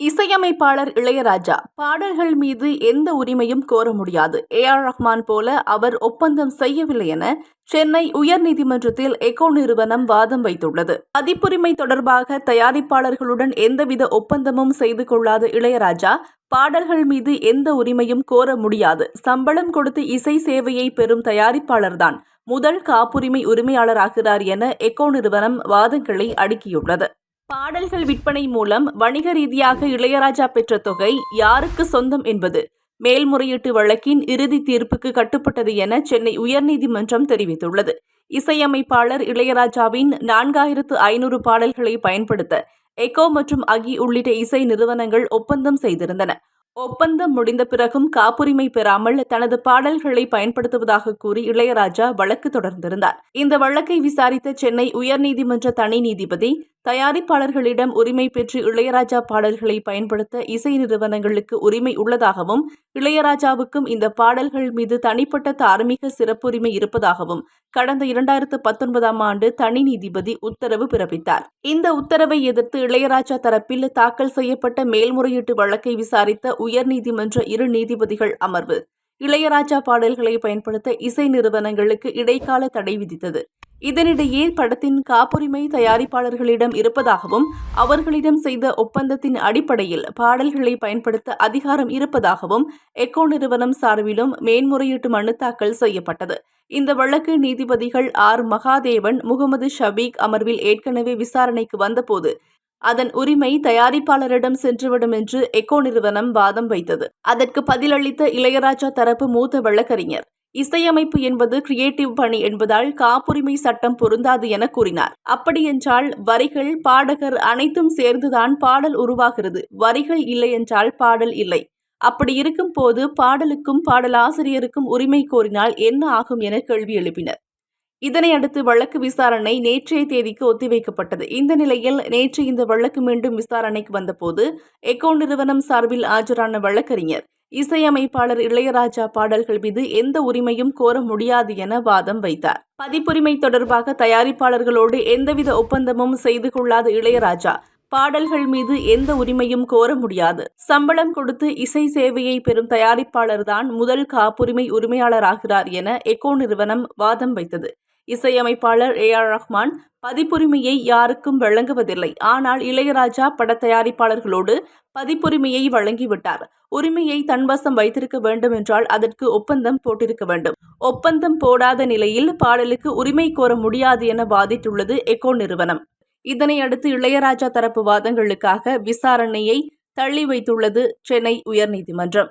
இசையமைப்பாளர் இளையராஜா பாடல்கள் மீது எந்த உரிமையும் கோர முடியாது. ஏ. ஆர். ரஹ்மான் போல அவர் ஒப்பந்தம் செய்யவில்லை என சென்னை உயர்நீதிமன்றத்தில் எகோ நிறுவனம் வாதம் வைத்துள்ளது. பதிப்புரிமை தொடர்பாக தயாரிப்பாளர்களுடன் எந்தவித ஒப்பந்தமும் செய்து கொள்ளாத இளையராஜா பாடல்கள் மீது எந்த உரிமையும் கோர முடியாது. சம்பளம் கொடுத்து இசை சேவையை பெறும் தயாரிப்பாளர்தான் முதல் காப்புரிமை உரிமையாளராகிறார் என எக்கோ நிறுவனம் வாதங்களை அடுக்கியுள்ளது. பாடல்கள் விற்பனை மூலம் வணிக ரீதியாக இளையராஜா பெற்ற தொகை யாருக்கு சொந்தம் என்பது மேல்முறையீட்டு வழக்கின் இறுதி தீர்ப்புக்கு கட்டுப்பட்டது என சென்னை உயர்நீதிமன்றம் தெரிவித்துள்ளது. இசையமைப்பாளர் இளையராஜாவின் நான்காயிரத்து ஐநூறு பாடல்களை பயன்படுத்த எக்கோ மற்றும் அகி உள்ளிட்ட இசை நிறுவனங்கள் ஒப்பந்தம் செய்திருந்தன. ஒப்பந்தம் முடிந்த பிறகும் காப்புரிமை பெறாமல் தனது பாடல்களை பயன்படுத்துவதாக கூறி இளையராஜா வழக்கு தொடர்ந்திருந்தார். இந்த வழக்கை விசாரித்த சென்னை உயர்நீதிமன்ற தனி நீதிபதி தயாரிப்பாளர்களிடம் உரிமை பெற்று இளையராஜா பாடல்களை பயன்படுத்த இசை நிறுவனங்களுக்கு உரிமை உள்ளதாகவும் இளையராஜாவுக்கும் இந்த பாடல்கள் மீது தனிப்பட்ட தார்மீக சிறப்புரிமை இருப்பதாகவும் கடந்த இரண்டாயிரத்து பத்தொன்பதாம் ஆண்டு தனி நீதிபதி உத்தரவு பிறப்பித்தார். இந்த உத்தரவை எதிர்த்து இளையராஜா தரப்பில் தாக்கல் செய்யப்பட்ட மேல்முறையீட்டு வழக்கை விசாரித்த உயர்நீதிமன்ற இரு நீதிபதிகள் அமர்வு. இளையராஜா பாடல்களை பயன்படுத்த இசை நிறுவனங்களுக்கு இடைக்கால தடை விதித்தது. இதனிடையே படத்தின் காப்புரிமை தயாரிப்பாளர்களிடம் இருப்பதாகவும் அவர்களிடம் செய்த ஒப்பந்தத்தின் அடிப்படையில் பாடல்களை பயன்படுத்த அதிகாரம் இருப்பதாகவும் எக்கோ நிறுவனம் சார்பிலும் மேன்முறையீட்டு மனு தாக்கல் செய்யப்பட்டது. இந்த வழக்கு நீதிபதிகள் ஆர். மகாதேவன் முகமது ஷபீக் அமர்வில் ஏற்கனவே விசாரணைக்கு வந்தபோது அதன் உரிமை தயாரிப்பாளரிடம் சென்றுவிடும் என்று எக்கோ நிறுவனம் வாதம் வைத்தது. அதற்கு பதிலளித்த இளையராஜா தரப்பு மூத்த வழக்கறிஞர் இசையமைப்பு என்பது கிரியேட்டிவ் பணி என்பதால் காப்புரிமை சட்டம் பொருந்தாது என கூறினார். அப்படியென்றால் வரிகள் பாடகர் அனைத்தும் சேர்ந்துதான் பாடல் உருவாகிறது. வரிகள் இல்லை என்றால் பாடல் இல்லை. அப்படி இருக்கும் போது பாடலுக்கும் பாடலாசிரியருக்கும் உரிமை கோரினால் என்ன ஆகும் என கேள்வி எழுப்பினர். இதனையடுத்து வழக்கு விசாரணை நேற்றைய தேதிக்கு ஒத்திவைக்கப்பட்டது. இந்த நிலையில் நேற்று இந்த வழக்கு மீண்டும் விசாரணைக்கு வந்தபோது எக்கோ நிறுவனம் சார்பில் ஆஜரான வழக்கறிஞர் இசையமைப்பாளர் இளையராஜா பாடல்கள் மீது எந்த உரிமையும் கோர முடியாது என வாதம் வைத்தார். பதிப்புரிமை தொடர்பாக தயாரிப்பாளர்களோடு எந்தவித ஒப்பந்தமும் செய்து கொள்ளாத இளையராஜா பாடல்கள் மீது எந்த உரிமையும் கோர முடியாது. சம்பளம் கொடுத்து இசை சேவையை பெறும் தயாரிப்பாளர்தான் முதல் காப்புரிமை உரிமையாளராகிறார் என எக்கோ நிறுவனம் வாதம் வைத்தது. இசையமைப்பாளர் ஏ ஆர் ரஹ்மான் பதிப்புரிமையை யாருக்கும் வழங்குவதில்லை. ஆனால் இளையராஜா பட தயாரிப்பாளர்களோடு பதிப்புரிமையை வழங்கிவிட்டார். உரிமையை தன்வசம் வைத்திருக்க வேண்டும் என்றால் அதற்கு ஒப்பந்தம் போட்டிருக்க வேண்டும். ஒப்பந்தம் போடாத நிலையில் பாடலுக்கு உரிமை கோர முடியாது என வாதிட்டுள்ளது எக்கோ நிறுவனம். இதனையடுத்து இளையராஜா தரப்பு வாதங்களுக்காக விசாரணையை தள்ளி வைத்துள்ளது சென்னை உயர்நீதிமன்றம்.